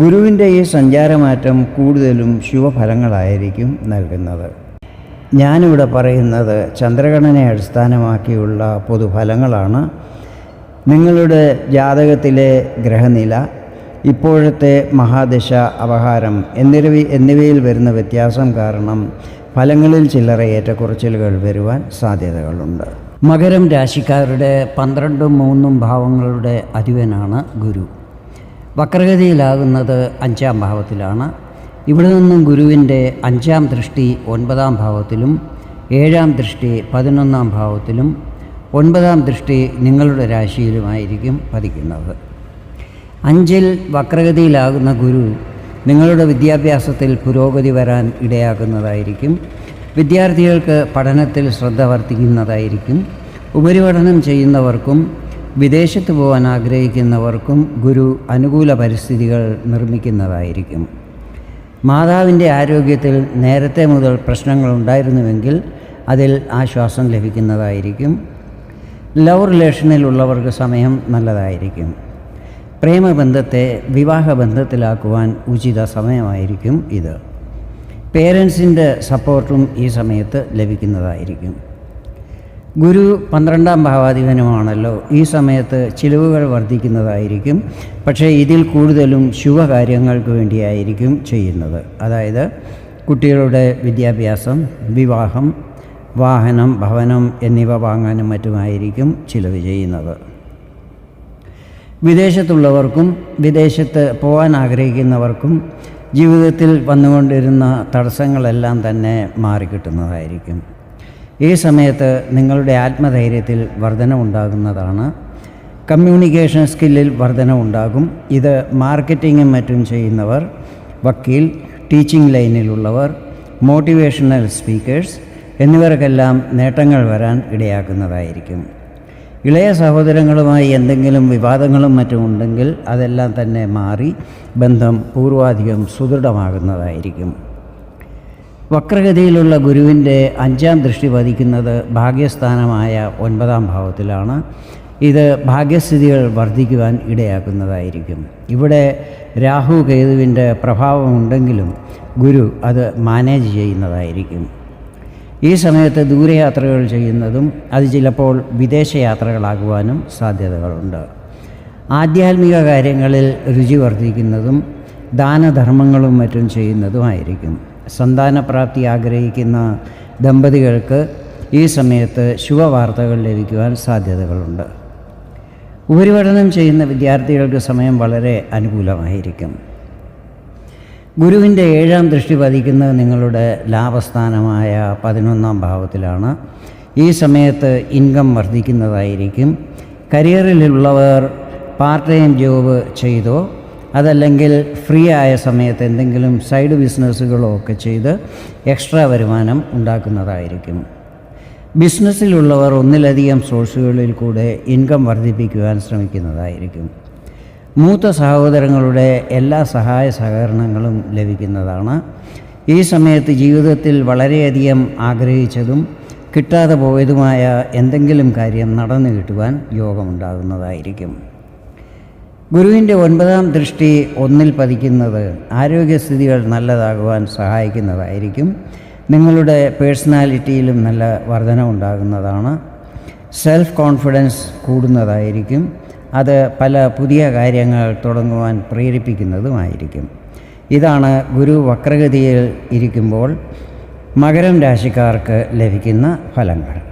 ഗുരുവിന്റെ ഈ സഞ്ചാരമാറ്റം കൂടുതലും ശുഭഫലങ്ങളായിരിക്കും നൽകുന്നത്. ഞാനിവിടെ പറയുന്നത് ചന്ദ്രഗണനെ അടിസ്ഥാനമാക്കിയുള്ള പൊതുഫലങ്ങളാണ്. നിങ്ങളുടെ ജാതകത്തിലെ ഗ്രഹനില ഇപ്പോഴത്തെ മഹാദശ അപഹാരം എന്നിവ എന്നിവയിൽ വരുന്ന വ്യത്യാസം കാരണം ഫലങ്ങളിൽ ചില്ലറ ഏറ്റക്കുറച്ചിലുകൾ വരുവാൻ സാധ്യതകളുണ്ട്. മകരം രാശിക്കാരുടെ പന്ത്രണ്ടും മൂന്നും ഭാവങ്ങളുടെ അധിപനാണ് ഗുരു. വക്രഗതിയിലാകുന്നത് അഞ്ചാം ഭാവത്തിലാണ്. ഇവിടെ നിന്നും ഗുരുവിന്റെ അഞ്ചാം ദൃഷ്ടി ഒൻപതാം ഭാവത്തിലും ഏഴാം ദൃഷ്ടി പതിനൊന്നാം ഭാവത്തിലും ഒൻപതാം ദൃഷ്ടി നിങ്ങളുടെ രാശിയിലുമായിരിക്കും പതിക്കുന്നത്. അഞ്ചിൽ വക്രഗതിയിലാകുന്ന ഗുരു നിങ്ങളുടെ വിദ്യാഭ്യാസത്തിൽ പുരോഗതി വരാൻ ഇടയാക്കുന്നതായിരിക്കും വിദ്യാർത്ഥികൾക്ക് പഠനത്തിൽ ശ്രദ്ധ വർദ്ധിക്കുന്നതായിരിക്കും. ഉപരിപഠനം ചെയ്യുന്നവർക്കും വിദേശത്ത് പോകാൻ ആഗ്രഹിക്കുന്നവർക്കും ഗുരു അനുകൂല പരിസ്ഥിതികൾ നിർമ്മിക്കുന്നതായിരിക്കും. മാതാവിന്റെ ആരോഗ്യത്തിൽ നേരത്തെ മുതൽ പ്രശ്നങ്ങൾ ഉണ്ടായിരുന്നുവെങ്കിൽ അതിൽ ആശ്വാസം ലഭിക്കുന്നതായിരിക്കും. ലവ് റിലേഷനിലുള്ളവർക്ക് സമയം നല്ലതായിരിക്കും. പ്രേമബന്ധത്തെ വിവാഹബന്ധത്തിലാക്കുവാൻ ഉചിത സമയമായിരിക്കും ഇത്. പേരൻസിന്റെ സപ്പോർട്ടും ഈ സമയത്ത് ലഭിക്കുന്നതായിരിക്കും. ഗുരു പന്ത്രണ്ടാം ഭാവാധിപനുമാണല്ലോ ഈ സമയത്ത് ചിലവുകൾ വർദ്ധിക്കുന്നതായിരിക്കും. പക്ഷേ ഇതിൽ കൂടുതലും ശുഭകാര്യങ്ങൾക്ക് വേണ്ടിയായിരിക്കും ചെയ്യുന്നത്. അതായത് കുട്ടികളുടെ വിദ്യാഭ്യാസം വിവാഹം വാഹനം ഭവനം എന്നിവ വാങ്ങാനും മറ്റുമായിരിക്കും ചിലവ് ചെയ്യുന്നത്. വിദേശത്തുള്ളവർക്കും വിദേശത്ത് പോകാൻ ആഗ്രഹിക്കുന്നവർക്കും ജീവിതത്തിൽ വന്നുകൊണ്ടിരുന്ന തടസ്സങ്ങളെല്ലാം തന്നെ മാറിക്കിട്ടുന്നതായിരിക്കും. ഈ സമയത്ത് നിങ്ങളുടെ ആത്മധൈര്യത്തിൽ വർധനവുണ്ടാകുന്നതാണ്. കമ്മ്യൂണിക്കേഷൻ സ്കില്ലിൽ വർധനവുണ്ടാകും. ഇത് മാർക്കറ്റിങ്ങും മറ്റും ചെയ്യുന്നവർ വക്കീൽ ടീച്ചിങ് ലൈനിലുള്ളവർ മോട്ടിവേഷണൽ സ്പീക്കേഴ്സ് എന്നിവർക്കെല്ലാം നേട്ടങ്ങൾ വരാൻ ഇടയാക്കുന്നതായിരിക്കും. ഇളയ സഹോദരങ്ങളുമായി എന്തെങ്കിലും വിവാദങ്ങളും മറ്റും ഉണ്ടെങ്കിൽ അതെല്ലാം തന്നെ മാറി ബന്ധം പൂർവാധികം സുദൃഢമാകുന്നതായിരിക്കും. വക്രഗതിയിലുള്ള ഗുരുവിന്റെ അഞ്ചാം ദൃഷ്ടി പതിക്കുന്നത് ഭാഗ്യസ്ഥാനമായ ഒൻപതാം ഭാവത്തിലാണ്. ഇത് ഭാഗ്യസ്ഥിതികൾ വർദ്ധിക്കുവാൻ ഇടയാക്കുന്നതായിരിക്കും. ഇവിടെ രാഹു കേതുവിന്റെ പ്രഭാവമുണ്ടെങ്കിലും ഗുരു അത് മാനേജ് ചെയ്യുന്നതായിരിക്കും. ഈ സമയത്ത് ദൂരയാത്രകൾ ചെയ്യുന്നതും അത് ചിലപ്പോൾ വിദേശയാത്രകളാകുവാനും സാധ്യതകളുണ്ട്. ആധ്യാത്മിക കാര്യങ്ങളിൽ രുചി വർദ്ധിക്കുന്നതും ദാനധർമ്മങ്ങളും മറ്റും ചെയ്യുന്നതുമായിരിക്കും. സന്താനപ്രാപ്തി ആഗ്രഹിക്കുന്ന ദമ്പതികൾക്ക് ഈ സമയത്ത് ശുഭവാർത്തകൾ ലഭിക്കുവാൻ സാധ്യതകളുണ്ട്. ഉപരിപഠനം ചെയ്യുന്ന വിദ്യാർത്ഥികൾക്ക് സമയം വളരെ അനുകൂലമായിരിക്കും. ഗുരുവിന്റെ ഏഴാം ദൃഷ്ടി പതിക്കുന്നത് നിങ്ങളുടെ ലാഭസ്ഥാനമായ പതിനൊന്നാം ഭാവത്തിലാണ്. ഈ സമയത്ത് ഇൻകം വർദ്ധിക്കുന്നതായിരിക്കും. കരിയറിലുള്ളവർ പാർട്ട് ടൈം ജോബ് ചെയ്തോ അതല്ലെങ്കിൽ ഫ്രീ ആയ സമയത്ത് എന്തെങ്കിലും സൈഡ് ബിസിനസ്സുകളോ ഒക്കെ ചെയ്ത് എക്സ്ട്രാ വരുമാനം ഉണ്ടാക്കുന്നതായിരിക്കും. ബിസിനസ്സിലുള്ളവർ ഒന്നിലധികം സോഴ്സുകളിൽ കൂടെ ഇൻകം വർദ്ധിപ്പിക്കുവാൻ ശ്രമിക്കുന്നതായിരിക്കും. മൂത്ത സഹോദരങ്ങളുടെ എല്ലാ സഹായ സഹകരണങ്ങളും ലഭിക്കുന്നതാണ്. ഈ സമയത്ത് ജീവിതത്തിൽ വളരെയധികം ആഗ്രഹിച്ചതും കിട്ടാതെ പോയതുമായ എന്തെങ്കിലും കാര്യം നടന്നു കിട്ടുവാൻ യോഗമുണ്ടാകുന്നതായിരിക്കും. ഗുരുവിന്റെ ഒൻപതാം ദൃഷ്ടി ഒന്നിൽ പതിക്കുന്നത് ആരോഗ്യസ്ഥിതികൾ നല്ലതാകുവാൻ സഹായിക്കുന്നതായിരിക്കും. നിങ്ങളുടെ പേഴ്സണാലിറ്റിയിലും നല്ല വർധന ഉണ്ടാകുന്നതാണ്. സെൽഫ് കോൺഫിഡൻസ് കൂടുന്നതായിരിക്കും. അത് പല പുതിയ കാര്യങ്ങൾ തുടങ്ങുവാൻ പ്രേരിപ്പിക്കുന്നതുമായിരിക്കും. ഇതാണ് ഗുരു വക്രഗതിയിൽ ഇരിക്കുമ്പോൾ മകരം രാശിക്കാർക്ക് ലഭിക്കുന്ന ഫലങ്ങൾ.